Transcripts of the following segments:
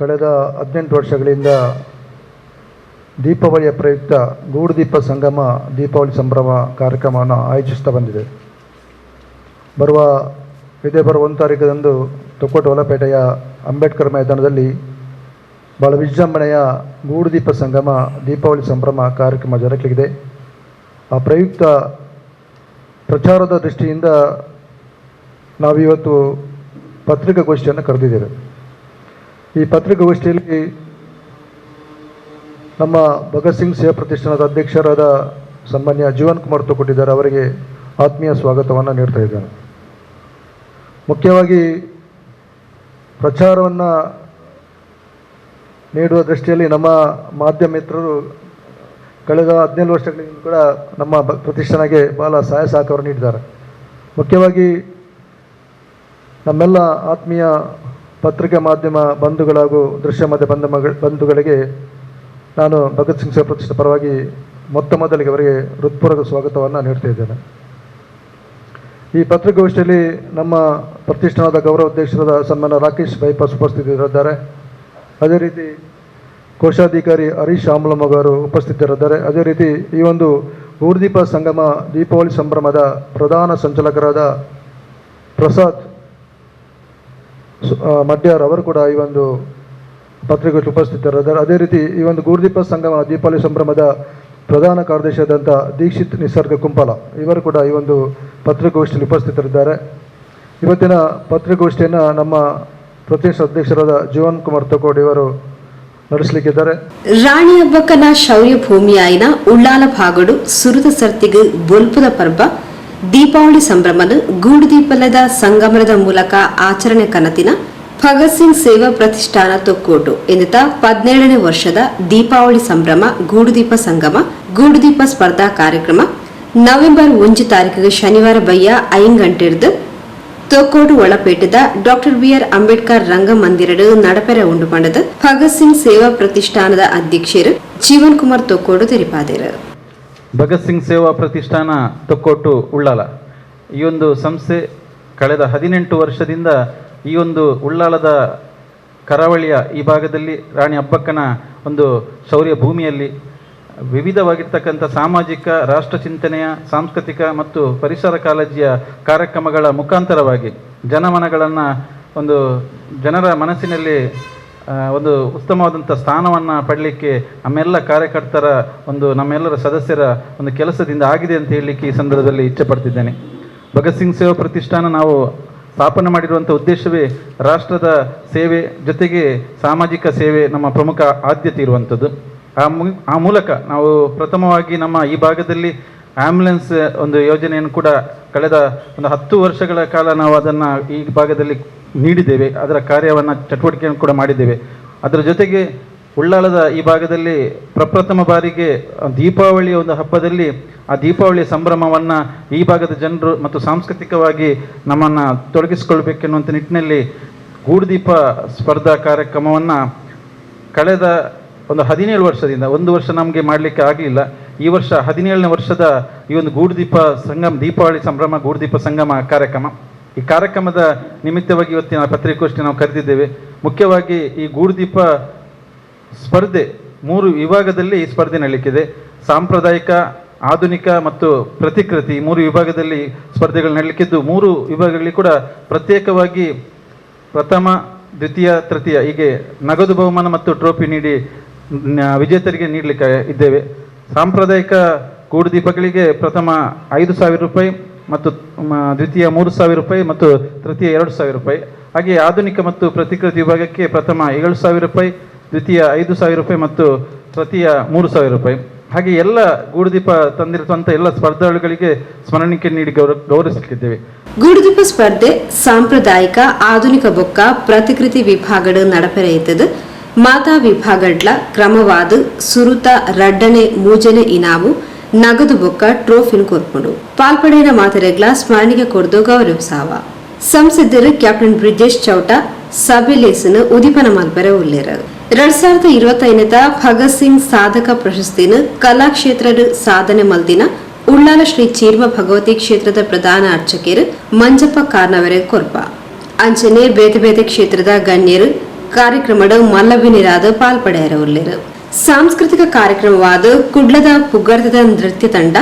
ಕಳೆದ ಹದಿನೆಂಟು ವರ್ಷಗಳಿಂದ ದೀಪಾವಳಿಯ ಪ್ರಯುಕ್ತ ಗೂಡುದೀಪ ಸಂಗಮ, ದೀಪಾವಳಿ ಸಂಭ್ರಮ ಕಾರ್ಯಕ್ರಮವನ್ನು ಆಯೋಜಿಸ್ತಾ ಬಂದಿದೆ. ಬರುವ ಇದೇ ಬರುವ ಒಂದು ತಾರೀಕದಂದು ತೊಕ್ಕೋಟ ಹೊಲಪೇಟೆಯ ಅಂಬೇಡ್ಕರ್ ಮೈದಾನದಲ್ಲಿ ಭಾಳ ವಿಜೃಂಭಣೆಯ ಗೂಡುದೀಪ ಸಂಗಮ, ದೀಪಾವಳಿ ಸಂಭ್ರಮ ಕಾರ್ಯಕ್ರಮ ಜರುಗಲಿದೆ ಆ ಪ್ರಯುಕ್ತ ಪ್ರಚಾರದ ದೃಷ್ಟಿಯಿಂದ ನಾವಿವತ್ತು ಪತ್ರಿಕಾಗೋಷ್ಠಿಯನ್ನು ಕರೆದಿದ್ದೇವೆ. ಈ ಪತ್ರಿಕಾಗೋಷ್ಠಿಯಲ್ಲಿ ನಮ್ಮ ಭಗತ್ ಸಿಂಗ್ ಸೇವಾ ಪ್ರತಿಷ್ಠಾನದ ಅಧ್ಯಕ್ಷರಾದ ಸನ್ಮಾನ್ಯ ಜೀವನ್ ಕುಮಾರ್ ಕೊಟ್ಟಿದ್ದಾರೆ ಅವರಿಗೆ ಆತ್ಮೀಯ ಸ್ವಾಗತವನ್ನು ನೀಡ್ತಾ ಇದ್ದಾರೆ ಮುಖ್ಯವಾಗಿ ಪ್ರಚಾರವನ್ನು ನೀಡುವ ದೃಷ್ಟಿಯಲ್ಲಿ ನಮ್ಮ ಮಾಧ್ಯಮ ಮಿತ್ರರು ಕಳೆದ ಹದಿನೇಳು ವರ್ಷಗಳಿಂದ ಕೂಡ ನಮ್ಮ ಪ್ರತಿಷ್ಠಾನಕ್ಕೆ ಭಾಳ ಸಹಾಯ ಸಹಕಾರ ನೀಡಿದ್ದಾರೆ. ಮುಖ್ಯವಾಗಿ ನಮ್ಮೆಲ್ಲ ಆತ್ಮೀಯ ಪತ್ರಿಕೆ ಮಾಧ್ಯಮ ಬಂಧುಗಳು ಹಾಗೂ ದೃಶ್ಯ ಮಾಧ್ಯಮ ಬಂಧು ಬಂಧುಗಳಿಗೆ ನಾನು ಭಗತ್ ಸಿಂಗ್ ಸೇವಾ ಪರವಾಗಿ ಮೊತ್ತ ಮೊದಲಿಗೆ ಅವರಿಗೆ ಹೃತ್ಪೂರ್ವಕ ಸ್ವಾಗತವನ್ನು ನೀಡ್ತಾ ಇದ್ದೇನೆ. ಈ ಪತ್ರಿಕಾಗೋಷ್ಠಿಯಲ್ಲಿ ನಮ್ಮ ಪ್ರತಿಷ್ಠಾನದ ಗೌರವ ಅಧ್ಯಕ್ಷರಾದ ಸನ್ಮಾನ ರಾಕೇಶ್ ಬೈಪಾಸ್ ಉಪಸ್ಥಿತರಿದ್ದಾರೆ. ಅದೇ ರೀತಿ ಕೋಶಾಧಿಕಾರಿ ಹರೀಶ್ ಆಮ್ಲಮಗ್ ಅವರು ಉಪಸ್ಥಿತರಿದ್ದಾರೆ. ಅದೇ ರೀತಿ ಈ ಒಂದು ಊರ್ದೀಪ ಸಂಗಮ ದೀಪಾವಳಿ ಸಂಭ್ರಮದ ಪ್ರಧಾನ ಸಂಚಾಲಕರಾದ ಪ್ರಸಾದ್ ಮಡ್ಯಾರ್ ಅವರು ಕೂಡ ಈ ಒಂದು ಪತ್ರಿಕೋಷ್ಠಿ ಉಪಸ್ಥಿತರಿದ್ದಾರೆ. ಅದೇ ರೀತಿ ಈ ಒಂದು ಗೂರ್ದೀಪ ಸಂಗಮ ದೀಪಾವಳಿ ಸಂಭ್ರಮದ ಪ್ರಧಾನ ಕಾರ್ಯದರ್ಶಿಯಾದಂಥ ದೀಕ್ಷಿತ್ ನಿಸರ್ಗ ಕುಂಪಲ, ಇವರು ಕೂಡ ಈ ಒಂದು ಪತ್ರಿಕೋಷ್ಠಿಯಲ್ಲಿ ಉಪಸ್ಥಿತರಿದ್ದಾರೆ. ಇವತ್ತಿನ ಪತ್ರಿಕೋಷ್ಠಿಯನ್ನು ನಮ್ಮ ಪ್ರತಿಷ್ಠ ಅಧ್ಯಕ್ಷರಾದ ಜೀವನ್ ಕುಮಾರ್ ತಕೋಡ್ ಇವರು ನಡೆಸಲಿಕ್ಕಿದ್ದಾರೆ. ರಾಣಿ ಹಬ್ಬಕ್ಕನ ಶೌರ್ಯ ಭೂಮಿಯಾಯಿನ ಉಳ್ಳಾಲ ಭಾಗಡು ಸುರದ ಸರ್ತಿಗೆ ಬೊಲ್ಪುದ ಪರ್ಬ ದೀಪಾವಳಿ ಸಂಭ್ರಮದ ಗೂಡು ದೀಪಲದ ಸಂಗಮನದ ಮೂಲಕ ಆಚರಣೆ ಕನತಿನ ಭಗತ್ ಸಿಂಗ್ ಸೇವಾ ಪ್ರತಿಷ್ಠಾನ ತೊಕ್ಕೋಟು. ಎಂದಿತ ಪದಿನೇಳನೇ ವರ್ಷದ ದೀಪಾವಳಿ ಸಂಭ್ರಮ, ಗೂಡುದೀಪ ಸಂಗಮ, ಗೂಡುದೀಪ ಸ್ಪರ್ಧಾ ಕಾರ್ಯಕ್ರಮ ನವೆಂಬರ್ ಒಂದು ತಾರೀಕಿಗೆ ಶನಿವಾರ ಬಯ್ಯ ಐಂಗಂಟೆರ್ದು ತೊಕ್ಕೋಡು ಒಳಪೇಟದ ಡಾಕ್ಟರ್ ಬಿಆರ್ ಅಂಬೇಡ್ಕರ್ ರಂಗಮಂದಿರಡು ನಡಪೆರ ಉಂಡು ಪಂಡದ ಭಗತ್ ಸಿಂಗ್ ಸೇವಾ ಪ್ರತಿಷ್ಠಾನದ ಅಧ್ಯಕ್ಷರು ಜೀವನ್ ಕುಮಾರ್ ತೊಕ್ಕೋಡು ತೆರಿಪಾದರು ಭಗತ್ ಸಿಂಗ್ ಸೇವಾ ಪ್ರತಿಷ್ಠಾನ ತೊಕ್ಕೋಟು ಉಳ್ಳಾಲ. ಈ ಒಂದು ಸಂಸ್ಥೆ ಕಳೆದ ಹದಿನೆಂಟು ವರ್ಷದಿಂದ ಈ ಒಂದು ಉಳ್ಳಾಲದ ಕರಾವಳಿಯ ಈ ಭಾಗದಲ್ಲಿ ರಾಣಿ ಅಬ್ಬಕ್ಕನ ಒಂದು ಶೌರ್ಯ ಭೂಮಿಯಲ್ಲಿ ವಿವಿಧವಾಗಿರ್ತಕ್ಕಂಥ ಸಾಮಾಜಿಕ, ರಾಷ್ಟ್ರ ಚಿಂತನೆಯ, ಸಾಂಸ್ಕೃತಿಕ ಮತ್ತು ಪರಿಸರ ಕಾಳಜಿಯ ಕಾರ್ಯಕ್ರಮಗಳ ಮುಖಾಂತರವಾಗಿ ಜನಮನಗಳನ್ನು ಒಂದು ಜನರ ಮನಸ್ಸಿನಲ್ಲಿ ಒಂದು ಉತ್ತಮವಾದಂಥ ಸ್ಥಾನವನ್ನು ಪಡಲಿಕ್ಕೆ ನಮ್ಮೆಲ್ಲ ಕಾರ್ಯಕರ್ತರ ಒಂದು, ನಮ್ಮೆಲ್ಲರ ಸದಸ್ಯರ ಒಂದು ಕೆಲಸದಿಂದ ಆಗಿದೆ ಅಂತ ಹೇಳಲಿಕ್ಕೆ ಈ ಸಂದರ್ಭದಲ್ಲಿ ಇಚ್ಛೆಪಡ್ತಿದ್ದೇನೆ ಭಗತ್ ಸಿಂಗ್ ಸೇವಾ ಪ್ರತಿಷ್ಠಾನ ನಾವು ಸ್ಥಾಪನೆ ಮಾಡಿರುವಂಥ ಉದ್ದೇಶವೇ ರಾಷ್ಟ್ರದ ಸೇವೆ ಜೊತೆಗೆ ಸಾಮಾಜಿಕ ಸೇವೆ ನಮ್ಮ ಪ್ರಮುಖ ಆದ್ಯತೆ ಇರುವಂಥದ್ದು. ಆ ಮು, ಆ ಮೂಲಕ ನಾವು ಪ್ರಥಮವಾಗಿ ನಮ್ಮ ಈ ಭಾಗದಲ್ಲಿ ಆ್ಯಂಬುಲೆನ್ಸ್ ಒಂದು ಯೋಜನೆಯನ್ನು ಕೂಡ ಕಳೆದ ಒಂದು ಹತ್ತು ವರ್ಷಗಳ ಕಾಲ ನಾವು ಅದನ್ನು ಈ ಭಾಗದಲ್ಲಿ ನೀಡಿದ್ದೇವೆ, ಅದರ ಕಾರ್ಯವನ್ನು ಚಟುವಟಿಕೆಯನ್ನು ಕೂಡ ಮಾಡಿದ್ದೇವೆ. ಅದರ ಜೊತೆಗೆ ಉಳ್ಳಾಳದ ಈ ಭಾಗದಲ್ಲಿ ಪ್ರಪ್ರಥಮ ಬಾರಿಗೆ ದೀಪಾವಳಿಯ ಒಂದು ಹಬ್ಬದಲ್ಲಿ ಆ ದೀಪಾವಳಿಯ ಸಂಭ್ರಮವನ್ನು ಈ ಭಾಗದ ಜನರು ಮತ್ತು ಸಾಂಸ್ಕೃತಿಕವಾಗಿ ನಮ್ಮನ್ನು ತೊಡಗಿಸಿಕೊಳ್ಬೇಕೆನ್ನುವಂಥ ನಿಟ್ಟಿನಲ್ಲಿ ಗೂಡುದೀಪ ಸ್ಪರ್ಧಾ ಕಾರ್ಯಕ್ರಮವನ್ನು ಕಳೆದ ಒಂದು ಹದಿನೇಳು ವರ್ಷದಿಂದ, ಒಂದು ವರ್ಷ ನಮಗೆ ಮಾಡಲಿಕ್ಕೆ ಆಗಲಿಲ್ಲ. ಈ ವರ್ಷ ಹದಿನೇಳನೇ ವರ್ಷದ ಈ ಒಂದು ಗೂಡುದೀಪ ಸಂಗಮ, ದೀಪಾವಳಿ ಸಂಭ್ರಮ, ಗೂಡುದೀಪ ಸಂಗಮ ಕಾರ್ಯಕ್ರಮ. ಈ ಕಾರ್ಯಕ್ರಮದ ನಿಮಿತ್ತವಾಗಿ ಇವತ್ತಿನ ಪತ್ರಿಕೋಷ್ಠಿ ನಾವು ಕರೆದಿದ್ದೇವೆ. ಮುಖ್ಯವಾಗಿ ಈ ಗೂಡುದೀಪ ಸ್ಪರ್ಧೆ, ಮೂರು ವಿಭಾಗದಲ್ಲಿ ಈ ಸ್ಪರ್ಧೆ ನಡೀಲಿಕ್ಕಿದೆ. ಸಾಂಪ್ರದಾಯಿಕ, ಆಧುನಿಕ ಮತ್ತು ಪ್ರತಿಕೃತಿ ಮೂರು ವಿಭಾಗದಲ್ಲಿ ಸ್ಪರ್ಧೆಗಳು ನಡೀಲಿಕ್ಕಿದ್ದು. ಮೂರು ವಿಭಾಗಗಳಲ್ಲಿ ಕೂಡ ಪ್ರತ್ಯೇಕವಾಗಿ ಪ್ರಥಮ, ದ್ವಿತೀಯ, ತೃತೀಯ ಹೀಗೆ ನಗದು ಬಹುಮಾನ ಮತ್ತು ಟ್ರೋಫಿ ನೀಡಿ ವಿಜೇತರಿಗೆ ನೀಡಲಿಕ್ಕೆ ಇದ್ದೇವೆ. ಸಾಂಪ್ರದಾಯಿಕ ಗೂಡುದೀಪಗಳಿಗೆ ಪ್ರಥಮ ಐದು ಸಾವಿರ ರೂಪಾಯಿ ಮತ್ತು ದ್ವಿತೀಯ ಮೂರು ಸಾವಿರ ರೂಪಾಯಿ ಮತ್ತು ತೃತೀಯ ಎರಡು ಸಾವಿರ ರೂಪಾಯಿ. ಹಾಗೆ ಆಧುನಿಕ ಮತ್ತು ಪ್ರತಿಕೃತಿ ವಿಭಾಗಕ್ಕೆ ಪ್ರಥಮ ಏಳು ಸಾವಿರ ರೂಪಾಯಿ, ದ್ವಿತೀಯ ಐದು ಸಾವಿರ ರೂಪಾಯಿ ಮತ್ತು ತೃತೀಯ ಮೂರು ಸಾವಿರ ರೂಪಾಯಿ. ಹಾಗೆ ಎಲ್ಲ ಗೂಡುದೀಪ ತಂದಿರುವಂತಹ ಎಲ್ಲ ಸ್ಪರ್ಧಾಳುಗಳಿಗೆ ಸ್ಮರಣಿಕೆ ನೀಡಿ ಗೌರವ ಗೌರವಿಸಲಿಕ್ಕಿದ್ದೇವೆ. ಗೂಡುದೀಪ ಸ್ಪರ್ಧೆ ಸಾಂಪ್ರದಾಯಿಕ, ಆಧುನಿಕ ಬೊಕ್ಕ, ಪ್ರತಿಕೃತಿ ವಿಭಾಗಡು ನಡಪೆರೆಯಿತದು ಮಾತಾ ವಿಭಾಗಡ್ಲ, ಕ್ರಮವಾದ ಸುರುತ, ರಡ್ಡನೆ, ಮೂಜನೆ ಇನಾಮು ನಗದು ಬೊಕ್ಕ ಟ್ರೋಫಿನ್ ಕೊರ್ಪುಂಡು ಪಾಲ್ಪಡೆಯ ಮಾತರೆಗ್ಲ ಸ್ಮರಣಿಗೆ ಕೊರ್ದು ಗೌರವಿಸಾವ ಸಂಸದರು ಕ್ಯಾಪ್ಟನ್ ಬ್ರಿಜೇಶ್ ಚೌಟ ಸಭೆಲೇಸನು ಉದಿಪನ ಮಲ್ಪರೆ ಉಲ್ಲೇರ. ಎರಡ್ ಸಾವಿರದ ಇರುವತ್ತೈನದ ಭಗತ್ ಸಿಂಗ್ ಸಾಧಕ ಪ್ರಶಸ್ತಿನ ಕಲಾಕ್ಷೇತ್ರದ ಸಾಧನೆ ಮಲ್ದಿನ, ಉಳ್ಳಾಲ ಶ್ರೀ ಚೀರ್ಮ ಭಗವತಿ ಕ್ಷೇತ್ರದ ಪ್ರಧಾನ ಅರ್ಚಕರು ಮಂಜಪ್ಪ ಕಾರ್ನವರೆ ಕೊರ್ಪ. ಅಂಚನೆ ಬೇತೆ ಬೇತೆ ಕ್ಷೇತ್ರದ ಗಣ್ಯರು, ಕಾರ್ಯಕ್ರಮದ ಪಾಲ್ಪಡೆಯರ ಪಾಲ್ಪಡೆಯರವುಳ್ಳರು ಸಾಂಸ್ಕೃತಿಕ ಕಾರ್ಯಕ್ರಮವಾದ ಕುಡ್ಲದ ಪುಗ್ಗರ್ದದ ನೃತ್ಯ ತಂಡ,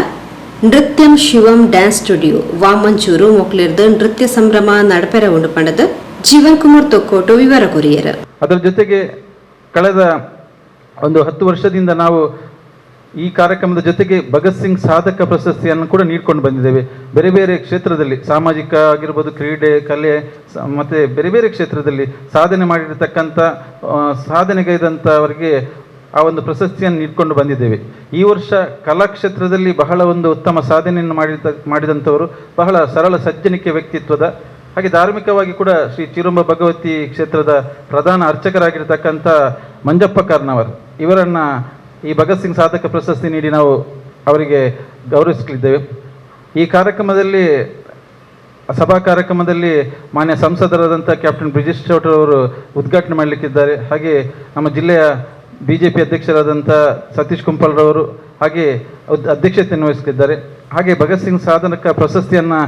ನೃತ್ಯಂ ಶಿವಂ ಡ್ಯಾನ್ಸ್ ಸ್ಟುಡಿಯೋ, ವಾಮಂಚೂರು ಮೊಕ್ಲಿರ್ದ ನೃತ್ಯ ಸಂಭ್ರಮ ನಡಪೆರ ಉಂಡು ಪಂಡದ ಜೀವನ್ ಕುಮಾರ್ ತೊಕ್ಕೋಟು ವಿವರ ಗುರಿಯರ ಅದರ ಜೊತೆಗೆ ಕಳೆದ ಒಂದು ಹತ್ತು ವರ್ಷದಿಂದ ನಾವು ಈ ಕಾರ್ಯಕ್ರಮದ ಜೊತೆಗೆ ಭಗತ್ ಸಿಂಗ್ ಸಾಧಕ ಪ್ರಶಸ್ತಿಯನ್ನು ಕೂಡ ನೀಡ್ಕೊಂಡು ಬಂದಿದ್ದೇವೆ. ಬೇರೆ ಬೇರೆ ಕ್ಷೇತ್ರದಲ್ಲಿ ಸಾಮಾಜಿಕ ಆಗಿರ್ಬೋದು, ಕ್ರೀಡೆ, ಕಲೆ ಮತ್ತು ಬೇರೆ ಬೇರೆ ಕ್ಷೇತ್ರದಲ್ಲಿ ಸಾಧನೆ ಮಾಡಿರತಕ್ಕಂಥ ಸಾಧನೆಗೈದಂಥವರಿಗೆ ಆ ಒಂದು ಪ್ರಶಸ್ತಿಯನ್ನು ಇಟ್ಕೊಂಡು ಬಂದಿದ್ದೇವೆ. ಈ ವರ್ಷ ಕಲಾಕ್ಷೇತ್ರದಲ್ಲಿ ಬಹಳ ಒಂದು ಉತ್ತಮ ಸಾಧನೆಯನ್ನು ಮಾಡಿದ, ಮಾಡಿದಂಥವರು ಬಹಳ ಸರಳ ಸಜ್ಜನಿಕೆ ವ್ಯಕ್ತಿತ್ವದ ಹಾಗೆ ಧಾರ್ಮಿಕವಾಗಿ ಕೂಡ ಶ್ರೀ ಚಿರುಂಬ ಭಗವತಿ ಕ್ಷೇತ್ರದ ಪ್ರಧಾನ ಅರ್ಚಕರಾಗಿರ್ತಕ್ಕಂಥ ಮಂಜಪ್ಪ ಕಾರ್ನವರ್ ಇವರನ್ನು ಈ ಭಗತ್ ಸಿಂಗ್ ಸಾಧಕ ಪ್ರಶಸ್ತಿ ನೀಡಿ ನಾವು ಅವರಿಗೆ ಗೌರವಿಸಲಿದ್ದೇವೆ. ಈ ಕಾರ್ಯಕ್ರಮದಲ್ಲಿ, ಸಭಾ ಕಾರ್ಯಕ್ರಮದಲ್ಲಿ ಮಾನ್ಯ ಸಂಸದರಾದಂಥ ಕ್ಯಾಪ್ಟನ್ ಬ್ರಿಜೇಶ್ ಚೌಟ್ರವರು ಉದ್ಘಾಟನೆ ಮಾಡಲಿಕ್ಕಿದ್ದಾರೆ. ಹಾಗೆ ನಮ್ಮ ಜಿಲ್ಲೆಯ ಬಿ ಜೆ ಪಿ ಅಧ್ಯಕ್ಷರಾದಂಥ ಸತೀಶ್ ಕುಂಪಲ್ರವರು ಹಾಗೆ ಅಧ್ಯಕ್ಷತೆಯನ್ನು ವಹಿಸಲಿದ್ದಾರೆ. ಹಾಗೆ ಭಗತ್ ಸಿಂಗ್ ಸಾಧನಕ ಪ್ರಶಸ್ತಿಯನ್ನು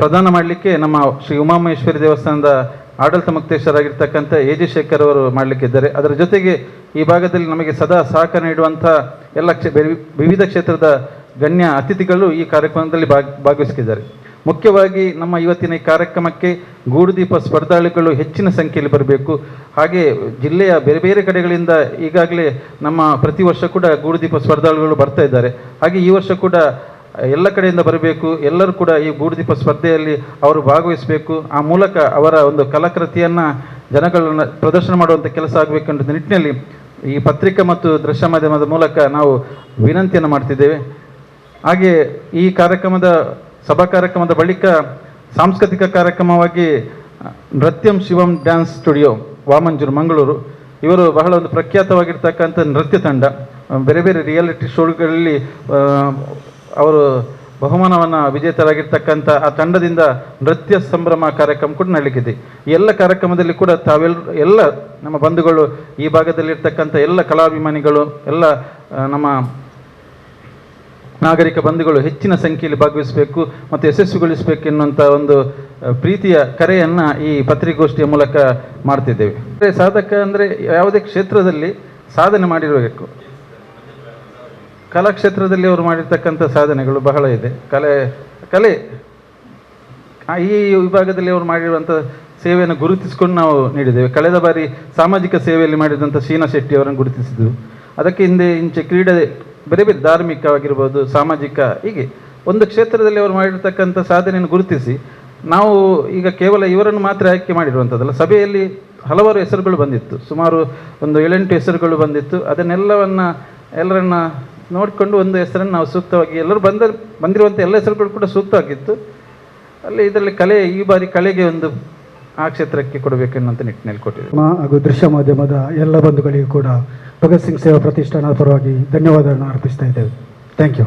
ಪ್ರದಾನ ಮಾಡಲಿಕ್ಕೆ ನಮ್ಮ ಶ್ರೀ ಉಮಾಮಹೇಶ್ವರಿ ದೇವಸ್ಥಾನದ ಆಡಳಿತ ಮುಕ್ತೇಶ್ವರಾಗಿರ್ತಕ್ಕಂಥ ಎ ಜಿ ಶೇಖರ್ ಅವರು ಮಾಡಲಿಕ್ಕಿದ್ದಾರೆ. ಅದರ ಜೊತೆಗೆ ಈ ಭಾಗದಲ್ಲಿ ನಮಗೆ ಸದಾ ಸಹಕಾರ ನೀಡುವಂಥ ಎಲ್ಲ ಕ್ಷೇ ವಿವಿಧ ಕ್ಷೇತ್ರದ ಗಣ್ಯ ಅತಿಥಿಗಳು ಈ ಕಾರ್ಯಕ್ರಮದಲ್ಲಿ ಭಾಗ ಭಾಗವಹಿಸಿದ್ದಾರೆ ಮುಖ್ಯವಾಗಿ ನಮ್ಮ ಇವತ್ತಿನ ಈ ಕಾರ್ಯಕ್ರಮಕ್ಕೆ ಗೂಡುದೀಪ ಸ್ಪರ್ಧಾಳುಗಳು ಹೆಚ್ಚಿನ ಸಂಖ್ಯೆಯಲ್ಲಿ ಬರಬೇಕು. ಹಾಗೆ ಜಿಲ್ಲೆಯ ಬೇರೆ ಬೇರೆ ಕಡೆಗಳಿಂದ ಈಗಾಗಲೇ ನಮ್ಮ ಪ್ರತಿ ವರ್ಷ ಕೂಡ ಗೂಡುದೀಪ ಸ್ಪರ್ಧಾಳುಗಳು ಬರ್ತಾ ಇದ್ದಾರೆ. ಹಾಗೆ ಈ ವರ್ಷ ಕೂಡ ಎಲ್ಲ ಕಡೆಯಿಂದ ಬರಬೇಕು. ಎಲ್ಲರೂ ಕೂಡ ಈ ಗೂಡುದೀಪ ಸ್ಪರ್ಧೆಯಲ್ಲಿ ಅವರು ಭಾಗವಹಿಸಬೇಕು. ಆ ಮೂಲಕ ಅವರ ಒಂದು ಕಲಾಕೃತಿಯನ್ನು ಜನಗಳನ್ನ ಪ್ರದರ್ಶನ ಮಾಡುವಂಥ ಕೆಲಸ ಆಗಬೇಕೆಂಬ ನಿಟ್ಟಿನಲ್ಲಿ ಈ ಪತ್ರಿಕಾ ಮತ್ತು ದೃಶ್ಯ ಮಾಧ್ಯಮದ ಮೂಲಕ ನಾವು ವಿನಂತಿಯನ್ನು ಮಾಡ್ತಿದ್ದೇವೆ. ಹಾಗೆ ಈ ಕಾರ್ಯಕ್ರಮದ ಸಭಾ ಕಾರ್ಯಕ್ರಮದ ಬಳಿಕ ಸಾಂಸ್ಕೃತಿಕ ಕಾರ್ಯಕ್ರಮವಾಗಿ ನೃತ್ಯಂ ಶಿವಂ ಡ್ಯಾನ್ಸ್ ಸ್ಟುಡಿಯೋ, ವಾಮಂಜೂರು, ಮಂಗಳೂರು, ಇವರು ಬಹಳ ಒಂದು ಪ್ರಖ್ಯಾತವಾಗಿರ್ತಕ್ಕಂಥ ನೃತ್ಯ ತಂಡ. ಬೇರೆ ಬೇರೆ ರಿಯಾಲಿಟಿ ಶೋಗಳಲ್ಲಿ ಅವರು ಬಹುಮಾನವನ್ನು ವಿಜೇತರಾಗಿರ್ತಕ್ಕಂಥ ಆ ತಂಡದಿಂದ ನೃತ್ಯ ಸಂಭ್ರಮ ಕಾರ್ಯಕ್ರಮ ಕೂಡ ನಡೀಲಿಕ್ಕಿದೆ. ಎಲ್ಲ ಕಾರ್ಯಕ್ರಮದಲ್ಲಿ ಕೂಡ ತಾವೆಲ್ಲ ಎಲ್ಲ ನಮ್ಮ ಬಂಧುಗಳು ಈ ಭಾಗದಲ್ಲಿರ್ತಕ್ಕಂಥ ಎಲ್ಲ ಕಲಾಭಿಮಾನಿಗಳು, ಎಲ್ಲ ನಮ್ಮ ನಾಗರಿಕ ಬಂಧುಗಳು ಹೆಚ್ಚಿನ ಸಂಖ್ಯೆಯಲ್ಲಿ ಭಾಗವಹಿಸಬೇಕು ಮತ್ತು ಯಶಸ್ವಿಗೊಳಿಸಬೇಕು ಎನ್ನುವಂಥ ಒಂದು ಪ್ರೀತಿಯ ಕರೆಯನ್ನು ಈ ಪತ್ರಿಕೋಷ್ಠಿಯ ಮೂಲಕ ಮಾಡ್ತಿದ್ದೇವೆ. ಸಾಧಕ ಅಂದರೆ ಯಾವುದೇ ಕ್ಷೇತ್ರದಲ್ಲಿ ಸಾಧನೆ ಮಾಡಿರಬೇಕು. ಕಲಾಕ್ಷೇತ್ರದಲ್ಲಿ ಅವರು ಮಾಡಿರ್ತಕ್ಕಂಥ ಸಾಧನೆಗಳು ಬಹಳ ಇದೆ. ಕಲೆ ಕಲೆ. ಈ ವಿಭಾಗದಲ್ಲಿ ಅವರು ಮಾಡಿರುವಂಥ ಸೇವೆಯನ್ನು ಗುರುತಿಸಿಕೊಂಡು ನಾವು ನೀಡಿದ್ದೇವೆ. ಕಳೆದ ಬಾರಿ ಸಾಮಾಜಿಕ ಸೇವೆಯಲ್ಲಿ ಮಾಡಿದಂಥ ಶೀನಾ ಶೆಟ್ಟಿ ಅವರನ್ನು ಗುರುತಿಸಿದ್ದು ಅದಕ್ಕೆ ಹಿಂದೆ ಇಂಚೆ ಕ್ರೀಡೆ ಬೇರೆ ಬೇರೆ ಧಾರ್ಮಿಕವಾಗಿರ್ಬೋದು, ಸಾಮಾಜಿಕ, ಹೀಗೆ. ಒಂದು ಕ್ಷೇತ್ರದಲ್ಲಿ ಅವರು ಮಾಡಿರ್ತಕ್ಕಂಥ ಸಾಧನೆಯನ್ನು ಗುರುತಿಸಿ, ನಾವು ಈಗ ಕೇವಲ ಇವರನ್ನು ಮಾತ್ರ ಆಯ್ಕೆ ಮಾಡಿರುವಂಥದ್ದಲ್ಲ, ಸಭೆಯಲ್ಲಿ ಹಲವಾರು ಹೆಸರುಗಳು ಬಂದಿತ್ತು. ಸುಮಾರು ಒಂದು ಏಳೆಂಟು ಹೆಸರುಗಳು ಬಂದಿತ್ತು. ಅದನ್ನೆಲ್ಲವನ್ನು ಎಲ್ಲರನ್ನ ನೋಡಿಕೊಂಡು ಒಂದು ಹೆಸರನ್ನು ನಾವು ಸೂಕ್ತವಾಗಿ, ಎಲ್ಲರೂ ಬಂದ, ಬಂದಿರುವಂಥ ಎಲ್ಲ ಹೆಸರುಗಳು ಕೂಡ ಸೂಕ್ತವಾಗಿತ್ತು. ಅಲ್ಲಿ ಇದರಲ್ಲಿ ಕಲೆ, ಈ ಬಾರಿ ಕಲೆಗೆ ಒಂದು ಆ ಕ್ಷೇತ್ರಕ್ಕೆ ಕೊಡಬೇಕೆನ್ನುವಂಥ ನಿಟ್ಟಿನಲ್ಲಿ ಕೊಟ್ಟಿದೆ ಮಾ- ಹಾಗೂ ದೃಶ್ಯ ಮಾಧ್ಯಮದ ಎಲ್ಲ ಬಂಧುಗಳಿಗೂ ಕೂಡ ಭಗತ್ ಸಿಂಗ್ ಸೇವಾ ಪ್ರತಿಷ್ಠಾನದ ಪರವಾಗಿ ಧನ್ಯವಾದಗಳನ್ನು ಅರ್ಪಿಸ್ತಾ ಇದ್ದೇವೆ. ಥ್ಯಾಂಕ್ ಯು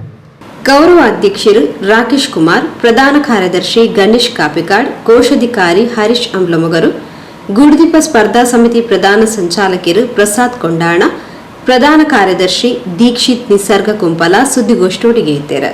ಗೌರವ ಅಧ್ಯಕ್ಷರು ರಾಕೇಶ್ ಕುಮಾರ್ ಪ್ರಧಾನ ಕಾರ್ಯದರ್ಶಿ ಗಣೇಶ್ ಕಾಪಿಕಾಡ್ ಕೋಶಾಧಿಕಾರಿ ಹರೀಶ್ ಅಂಬ್ಲಮೊಗರು ಗುಡ್ದೀಪ ಸ್ಪರ್ಧಾ ಸಮಿತಿ ಪ್ರಧಾನ ಸಂಚಾಲಕರು ಪ್ರಸಾದ್ ಕೊಂಡಾಣ ಪ್ರಧಾನ ಕಾರ್ಯದರ್ಶಿ ದೀಕ್ಷಿತ್ ನಿಸರ್ಗ ಕುಂಪಲ ಸುದ್ದಿಗೋಷ್ಠಿಯೊಟ್ಟಿಗೆ ಇದ್ದಾರೆ